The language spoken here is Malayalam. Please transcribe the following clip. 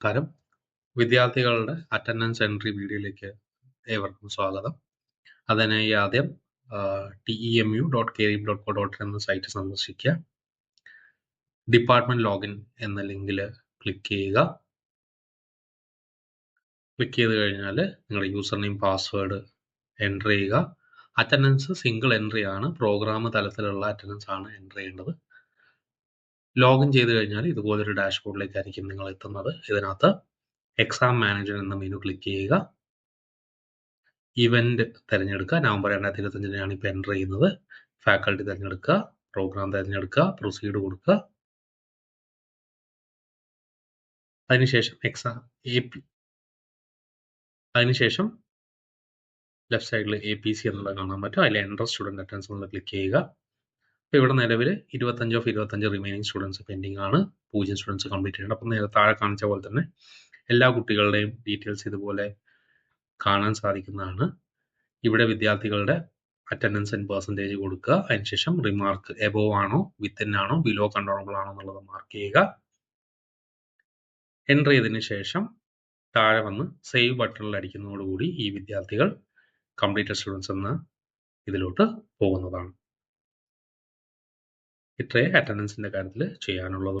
നമസ്കാരം. വിദ്യാർത്ഥികളുടെ അറ്റൻഡൻസ് എൻട്രി വീഡിയോയിലേക്ക് ഏവർക്കും സ്വാഗതം. അതിനായി ആദ്യം T E M U dot K dot co dot എന്ന സൈറ്റ് സന്ദർശിക്കുക. ഡിപ്പാർട്ട്മെന്റ് ലോഗിൻ എന്ന ലിങ്കിൽ ക്ലിക്ക് ചെയ്യുക. ക്ലിക്ക് ചെയ്ത് കഴിഞ്ഞാൽ നിങ്ങളുടെ യൂസർ നെയിം പാസ്വേഡ് എന്റർ ചെയ്യുക. അറ്റൻഡൻസ് സിംഗിൾ എൻട്രി ആണ്. പ്രോഗ്രാം തലത്തിലുള്ള അറ്റൻഡൻസ് ആണ് എന്റർ ചെയ്യേണ്ടത്. ലോഗിൻ ചെയ്ത് കഴിഞ്ഞാൽ ഇതുപോലൊരു ഡാഷ്ബോർഡിലേക്കായിരിക്കും നിങ്ങൾ എത്തുന്നത്. ഇതിനകത്ത് എക്സാം മാനേജർ എന്ന മെനു ക്ലിക്ക് ചെയ്യുക. ഇവന്റ് തിരഞ്ഞെടുക്കുക. നവംബർ രണ്ടായിരത്തി ഇരുപത്തഞ്ചിനാണ് ഇപ്പോൾ എന്റർ ചെയ്യുന്നത്. ഫാക്കൾട്ടി തിരഞ്ഞെടുക്കുക. പ്രോഗ്രാം തിരഞ്ഞെടുക്കുക. പ്രൊസീഡ് കൊടുക്കുക. അതിനുശേഷം എക്സാം എ പി അതിനുശേഷം ലെഫ്റ്റ് സൈഡിൽ എ പി സി എന്നുള്ളത് കാണാൻ പറ്റും. അതിൽ എൻട്ര സ്റ്റുഡന്റ് അറ്റൻസ് എന്നുള്ളത് ക്ലിക്ക് ചെയ്യുക. അപ്പോൾ ഇവിടെ നിലവിൽ ഇരുപത്തഞ്ച് ഓഫ് ഇരുപത്തഞ്ച് റിമൈനിങ് സ്റ്റുഡൻസ് പെൻഡിങ് ആണ്. പൂജ്യം സ്റ്റുഡൻസ് കംപ്ലീറ്റ് ചെയ്യണം. അപ്പം നേരെ താഴെ കാണിച്ച പോലെ തന്നെ എല്ലാ കുട്ടികളുടെയും ഡീറ്റെയിൽസ് ഇതുപോലെ കാണാൻ സാധിക്കുന്നതാണ്. ഇവിടെ വിദ്യാർത്ഥികളുടെ അറ്റൻഡൻസ് ആൻഡ് പെർസെന്റേജ് കൊടുക്കുക. അതിനുശേഷം റിമാർക്ക് എബോവ് ആണോ വിത്തിൻ ആണോ ബിലോ കൺട്രോളബിൾ ആണോ എന്നുള്ളത് മാർക്ക് ചെയ്യുക. എന്റർ ചെയ്തതിന് ശേഷം താഴെ വന്ന് സേവ് ബട്ടണിൽ അടിക്കുന്നതോടുകൂടി ഈ വിദ്യാർത്ഥികൾ കംപ്ലീറ്റഡ് സ്റ്റുഡൻസ് എന്ന ഇതിലോട്ട് പോകുന്നതാണ്. ഇത്രയേ അറ്റൻഡൻസിന്റെ കാര്യത്തിൽ ചെയ്യാനുള്ളത്